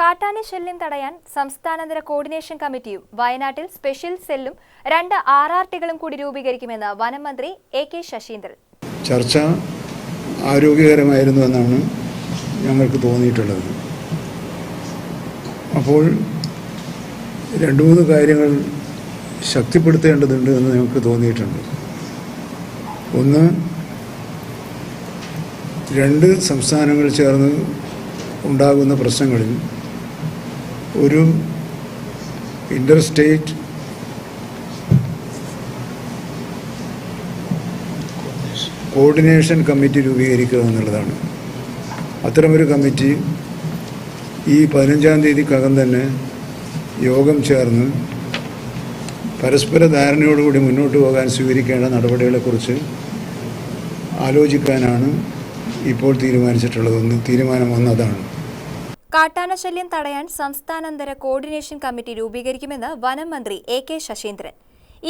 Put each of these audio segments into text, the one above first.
കാട്ടാന ശല്യം തടയാൻ സംസ്ഥാനതര കോർഡിനേഷൻ കമ്മിറ്റിയും വയനാട്ടിൽ സ്പെഷ്യൽ സെല്ലും രണ്ട് ആർ ആർ ടികളും കൂടി രൂപീകരിക്കുമെന്ന് വനം മന്ത്രി എ കെ ശശീന്ദ്രൻ. ചർച്ച ആരോഗ്യകരമായിരുന്നു എന്നാണ് ഞങ്ങൾക്ക് തോന്നിയിട്ടുള്ളത്. അപ്പോൾ രണ്ട് മൂന്ന് കാര്യങ്ങൾ ശക്തിപ്പെടുത്തേണ്ടതുണ്ട് എന്ന് ഞങ്ങൾക്ക് തോന്നിയിട്ടുണ്ട്. ഒന്ന് രണ്ട് സംസ്ഥാനങ്ങൾ ചേർന്ന് ഉണ്ടാകുന്ന പ്രശ്നങ്ങളിൽ ഒരു ഇന്റർ സ്റ്റേറ്റ് കോർഡിനേഷൻ കമ്മിറ്റി രൂപീകരിക്കുക എന്നുള്ളതാണ്. അത്തരമൊരു കമ്മിറ്റി ഈ പതിനഞ്ചാം തീയതിക്കകം തന്നെ യോഗം ചേർന്ന് പരസ്പര ധാരണയോടുകൂടി മുന്നോട്ട് പോകാൻ സ്വീകരിക്കേണ്ട നടപടികളെക്കുറിച്ച് ആലോചിക്കാനാണ് ഇപ്പോൾ തീരുമാനിച്ചിട്ടുള്ളതെന്ന് തീരുമാനം വന്നതാണ്. കാട്ടാന ശല്യം തടയാൻ സംസ്ഥാനാന്തര കോർഡിനേഷൻ കമ്മിറ്റി രൂപീകരിക്കുമെന്ന് വനം മന്ത്രി എ കെ ശശീന്ദ്രൻ.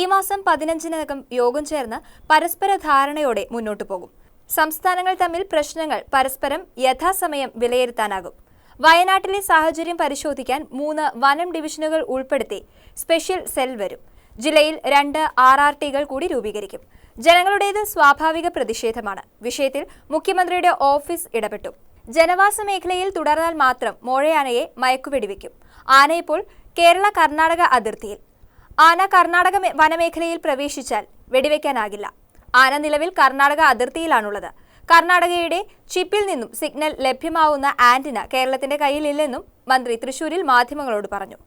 ഈ മാസം പതിനഞ്ചിനകം യോഗം ചേർന്ന് പരസ്പര ധാരണയോടെ മുന്നോട്ടു പോകും. സംസ്ഥാനങ്ങൾ തമ്മിൽ പ്രശ്നങ്ങൾ പരസ്പരം യഥാസമയം വിലയിരുത്താനാകും. വയനാട്ടിലെ സാഹചര്യം പരിശോധിക്കാൻ മൂന്ന് വനം ഡിവിഷനുകൾ ഉൾപ്പെടുത്തി സ്പെഷ്യൽ സെൽ വരും. ജില്ലയിൽ രണ്ട് ആർ ആർ ടികൾ കൂടി രൂപീകരിക്കും. ജനങ്ങളുടേത് സ്വാഭാവിക പ്രതിഷേധമാണ്. വിഷയത്തിൽ മുഖ്യമന്ത്രിയുടെ ഓഫീസ് ഇടപെട്ടു. ജനവാസ മേഖലയിൽ തുടർന്നാൽ മാത്രം മോഴയാനയെ മയക്കുവെടിവെക്കും. ആന ഇപ്പോൾ കേരള കർണാടക അതിർത്തിയിൽ. ആന കർണാടക വനമേഖലയിൽ പ്രവേശിച്ചാൽ വെടിവെക്കാനാകില്ല. ആന നിലവിൽ കർണാടക അതിർത്തിയിലാണുള്ളത്. കർണാടകയുടെ ചിപ്പിൽ നിന്നും സിഗ്നൽ ലഭ്യമാവുന്ന ആന്റിന കേരളത്തിന്റെ കയ്യിലില്ലെന്നും മന്ത്രി തൃശൂരിൽ മാധ്യമങ്ങളോട് പറഞ്ഞു.